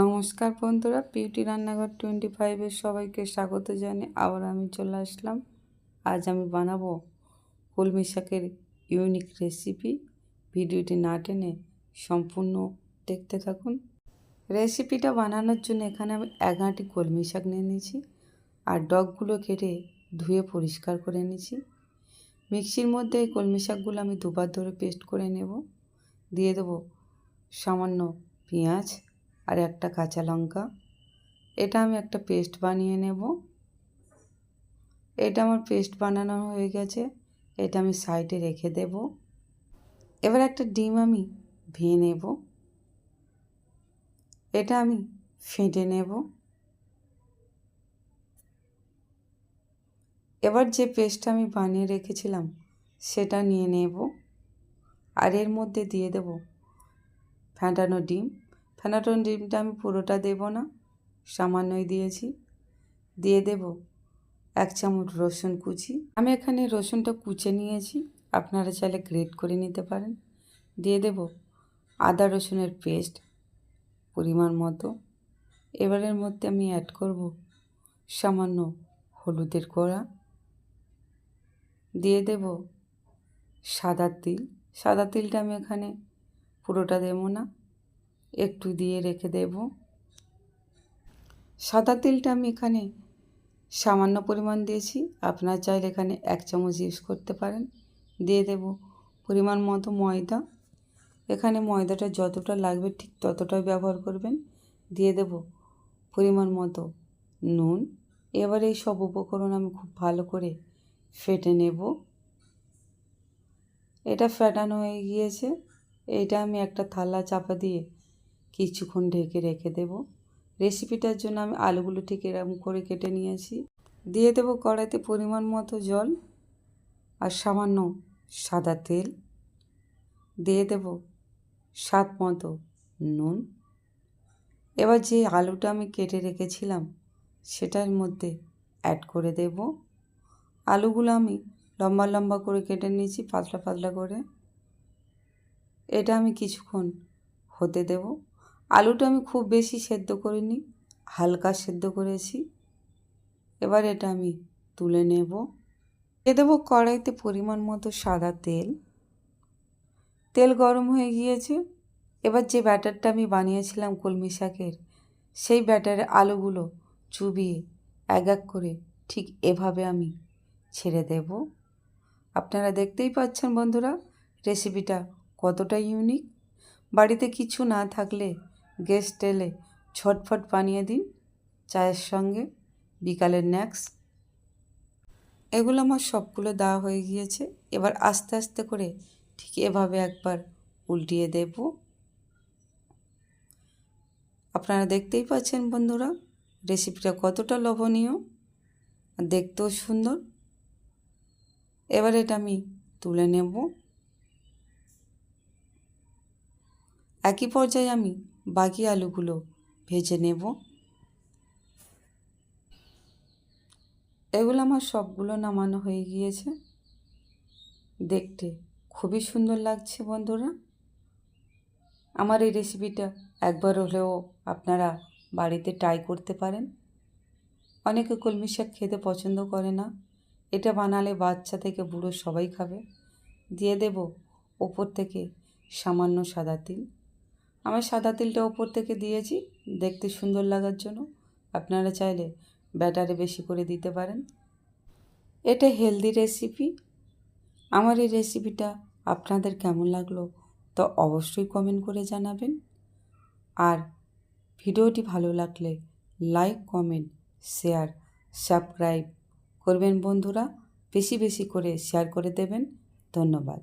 নমস্কার বন্ধুরা বিউটি রান্নাঘর টোয়েন্টি ফাইভের সবাইকে স্বাগত জানিয়ে আবার আমি চলে আসলাম। আজ আমি বানাবো কলমি শাকের ইউনিক রেসিপি ভিডিওটি না টেনে সম্পূর্ণ দেখতে থাকুন। রেসিপিটা বানানোর জন্য এখানে আমি এক আঁটি কলমি শাক নিয়ে নিয়েছি আর ডগগুলো কেটে ধুয়ে পরিষ্কার করে নিয়েছি। মিক্সির মধ্যে এই কলমি শাকগুলো আমি দুবার ধরে পেস্ট করে নেব। দিয়ে দেবো সামান্য পেঁয়াজ আর একটা কাঁচা লঙ্কা। এটা আমি একটা পেস্ট বানিয়ে নেব। এটা আমার পেস্ট বানানো হয়ে গেছে। এটা আমি সাইডে রেখে দেব। এবার একটা ডিম আমি ভেঙে নেব। এটা আমি ফেটে নেব। এবার যে পেস্টটা আমি বানিয়ে রেখেছিলাম, সেটা নিয়ে নেব। আর এর মধ্যে দিয়ে দেব ফ্যাটানো ডিম। ফেনাটন ডিমটা আমি পুরোটা দেব না, সামান্যই দিয়েছি। দিয়ে দেব এক চামচ রসুন কুচি। আমি এখানে রসুনটা কুচে নিয়েছি, আপনারা চাইলে গ্রেট করে নিতে পারেন। দিয়ে দেব আদা রসুনের পেস্ট পরিমাণ মতো। এবারের মধ্যে আমি অ্যাড করব সামান্য হলুদের গোড়া। দিয়ে দেব সাদা তিল। সাদা তিলটা আমি এখানে পুরোটা দেবো না একটু দিয়ে রেখে দেব। সাদা তেলটা আমি এখানে সামান্য পরিমাণ দিয়েছি। আপনার চাইলে এখানে এক চামচ ইউজ করতে পারেন। দিয়ে দেব পরিমাণ মতো ময়দা। এখানে ময়দাটা যতটা লাগবে ঠিক ততটাই ব্যবহার করবেন। দিয়ে দেব পরিমাণ মতো নুন। এবার এই সব উপকরণ আমি খুব ভালো করে ফেটে নেব। এটা ফেটানো হয়ে গিয়েছে। এইটা আমি একটা থালা চাপা দিয়ে কিছুক্ষণ ঢেকে রেখে দেব। রেসিপিটার জন্য আমি আলুগুলো ঠিক এরকম করে কেটে নিয়েছি। দিয়ে দেবো কড়াইতে পরিমাণ মতো জল আর সামান্য সাদা তেল। দিয়ে দেব স্বাদ মতো নুন। এবার যে আলুটা আমি কেটে রেখেছিলাম, সেটার মধ্যে অ্যাড করে দেব। আলুগুলো আমি লম্বা লম্বা করে কেটে নিয়েছি, পাতলা পাতলা করে। এটা আমি কিছুক্ষণ হতে দেব। আলুটা আমি খুব বেশি সেদ্ধ করিনি, হালকা সেদ্ধ করেছি। এবার এটা আমি তুলে নেব। এ দেবো কড়াইতে পরিমাণ মতো সাদা তেল। তেল গরম হয়ে গিয়েছে। এবার যে ব্যাটারটা আমি বানিয়েছিলাম কলমি শাকের, সেই ব্যাটারে আলুগুলো চুবিয়ে এক এক করে ঠিক এভাবে আমি ছেড়ে দেব। আপনারা দেখতেই পাচ্ছেন বন্ধুরা রেসিপিটা কতটা ইউনিক বাড়িতে কিছু না থাকলে গেস্ট টেলে ছটফট বানিয়ে দিন চায়ের সঙ্গে, বিকালের স্ন্যাক্স এগুলো আমার সবগুলো দেওয়া হয়ে গিয়েছে। এবার আস্তে আস্তে করে ঠিক এভাবে একবার উল্টিয়ে দেব। আপনারা দেখতেই পাচ্ছেন বন্ধুরা রেসিপিটা কতটা লোভনীয়, দেখতেও সুন্দর। এবার এটা আমি তুলে নেব। একই পর্যায়ে আমি বাকি আলুগুলো ভেজে নেব। এগুলো আমার সবগুলো নামানো হয়ে গিয়েছে। দেখতে খুবই সুন্দর লাগছে বন্ধুরা। আমার এই রেসিপিটা একবার হলেও আপনারা বাড়িতে ট্রাই করতে পারেন। অনেকে কলমি শাক খেতে পছন্দ করে না। এটা বানালে বাচ্চা থেকে বুড়ো সবাই খাবে। দিয়ে দেব ওপর থেকে সামান্য সাদা তিল। আমি সাদা তিলটা ওপর থেকে দিয়েছি, দেখতে সুন্দর লাগার জন্য। আপনারা চাইলে ব্যাটারে বেশি করে দিতে পারেন। এটা হেলদি রেসিপি। আমার এই রেসিপিটা আপনাদের কেমন লাগল তো অবশ্যই কমেন্ট করে জানাবেন। আর ভিডিওটি ভালো লাগলে লাইক, কমেন্ট, শেয়ার, সাবস্ক্রাইব করবেন বন্ধুরা। বেশি বেশি করে শেয়ার করে দেবেন। ধন্যবাদ।